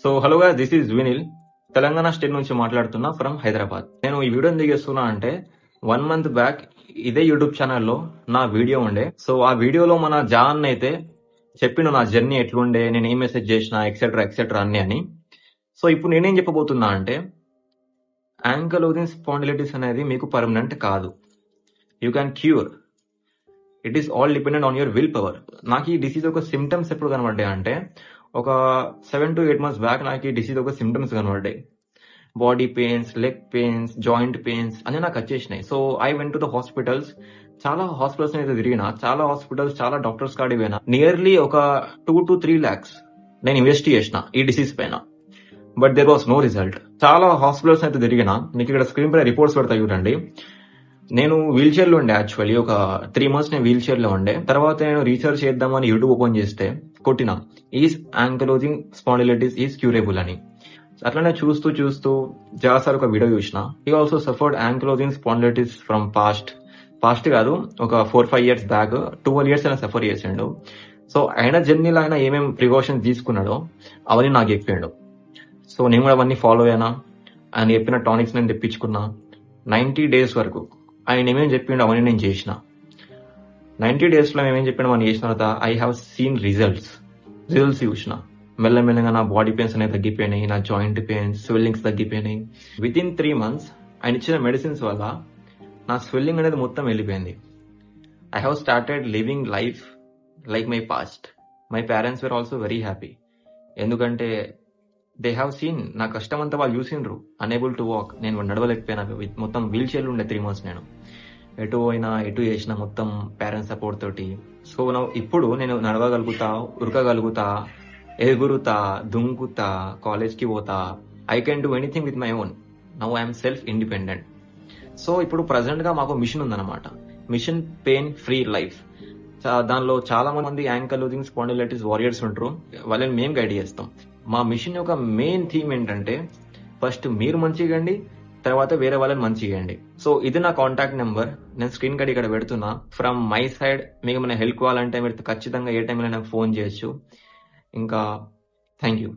So hello గా this is Vinil Telangana state నుంచి మాట్లాడుతున్నా ఫ్రమ్ హైదరాబాద్. నేను ఈ వీడియో ఎందుకు చేస్తున్నా అంటే వన్ మంత్ బ్యాక్ ఇదే యూట్యూబ్ ఛానల్లో నా వీడియో ఉండే. సో ఆ వీడియోలో మన జాన్ అయితే చెప్పిన నా జర్నీ ఎట్లుండే నేను ఏం మెసేజ్ చేసిన ఎక్సెట్రా ఎక్సెట్రా అన్ని అని. సో ఇప్పుడు నేనేం చెప్పబోతున్నా అంటే యాంకలోజిన్ స్పాండిలైటిస్ అనేది మీకు పర్మనెంట్ కాదు. You can cure it is all dependent on your will power నాకు ఈ డిసీజ్ ఒక సిమ్టమ్స్ ఎప్పుడు కనబడ్డాయి అంటే ఒక seven to eight months back నాకు ఈ డిసీజ్ ఒక సిమ్టమ్స్ కనబడ్డాయి. Body pains leg pains joint pains అన్ని నాకు వచ్చేసినాయి. So I went to the hospitals చాలా హాస్పిటల్స్ అయితే తిరిగిన చాలా హాస్పిటల్స్ చాలా డాక్టర్స్ కాడి పోయినా నియర్లీ ఒక టూ టు త్రీ ల్యాక్స్ నేను ఇన్వెస్ట్ చేసిన ఈ డిసీజ్ పైన. But there was no result చాలా హాస్పిటల్స్ అయితే తిరిగిన నీకు ఇక్కడ స్క్రీన్ పైన రిపోర్ట్స్ పెడతా చూడండి. నేను వీల్ చైర్లో ఉండే యాక్చువల్లీ ఒక త్రీ మంత్స్ నేను వీల్ చైర్లో ఉండే. తర్వాత నేను రీసెర్చ్ చేద్దామని యూట్యూబ్ ఓపెన్ చేస్తే కొట్టిన. Is ankylosing spondylitis is curable అని. అట్లనే చూస్తూ చూస్తూ జాసార్ ఒక వీడియో చూసిన. ఈ also suffered ankylosing spondylitis from past past కాదు ఒక four five years back twelve years అయినా సఫర్ చేసిండు. సో ఆయన జర్నీలో ఆయన ఏమేమి ప్రికాషన్స్ తీసుకున్నాడో అవన్నీ నాకు చెప్పాడు సో నేను కూడా అవన్నీ ఫాలో అయినా ఆయన చెప్పిన టానిక్స్ నేను తెప్పించుకున్నా. నైంటీ డేస్ వరకు ఆయన ఏమేమి చెప్పిండో అవన్నీ నేను చేసిన. నైంటీ డేస్లో ఏమేమి చెప్పిన మనం చేసిన తర్వాత I have seen results results చూసిన మెల్లమెల్లగా నా బాడీ పెయిన్స్ అనేవి తగ్గిపోయినాయి నా జాయింట్ పెయిన్స్ స్వెల్లింగ్స్ తగ్గిపోయినాయి. విత్ ఇన్ త్రీ మంత్స్ ఆయన ఇచ్చిన మెడిసిన్స్ వల్ల నా స్వెల్లింగ్ అనేది మొత్తం వెళ్ళిపోయింది. I have started living life like my past my parents were also very happy ఎందుకంటే దే హ్యావ్ సీన్ నా కష్టం అంతా వాళ్ళు చూసిండ్రు. అనేబుల్ టు వాక్ నేను నడవలేకపోయినా. మొత్తం వీల్ చైర్లు ఉండే త్రీ మంత్స్ నేను. ఎటు అయినా ఎటు చేసిన మొత్తం పేరెంట్స్ సపోర్ట్ తోటి. సో నా ఇప్పుడు నేను నడవగలుగుతా ఉరకగలుగుతా ఎగురుతా దుంకుతా కాలేజ్కి పోతా I can do anything with my own now I'm self independent so ఇప్పుడు ప్రజెంట్గా మాకు మిషన్ ఉందన్నమాట. మిషన్ పెయిన్ ఫ్రీ లైఫ్ దానిలో చాలా మంది యాంకల్ లూజింగ్ స్పాండిలైటిస్ వారియర్స్ ఉంటారు. వాళ్ళని మేము గైడ్ చేస్తాం. మా మిషన్ యొక్క మెయిన్ థీమ్ ఏంటంటే ఫస్ట్ మీరు మంచిగండి తర్వాత వేరే వాళ్ళని మంచి చేయండి. సో ఇది నా కాంటాక్ట్ నెంబర్ నేను స్క్రీన్ కార్డ్ ఇక్కడ పెడుతున్నా. ఫ్రమ్ మై సైడ్ మీకు ఏమైనా హెల్ప్ కావాలంటే మీరు ఖచ్చితంగా ఏ టైంలో నాకు ఫోన్ చేయొచ్చు. ఇంకా థ్యాంక్ యూ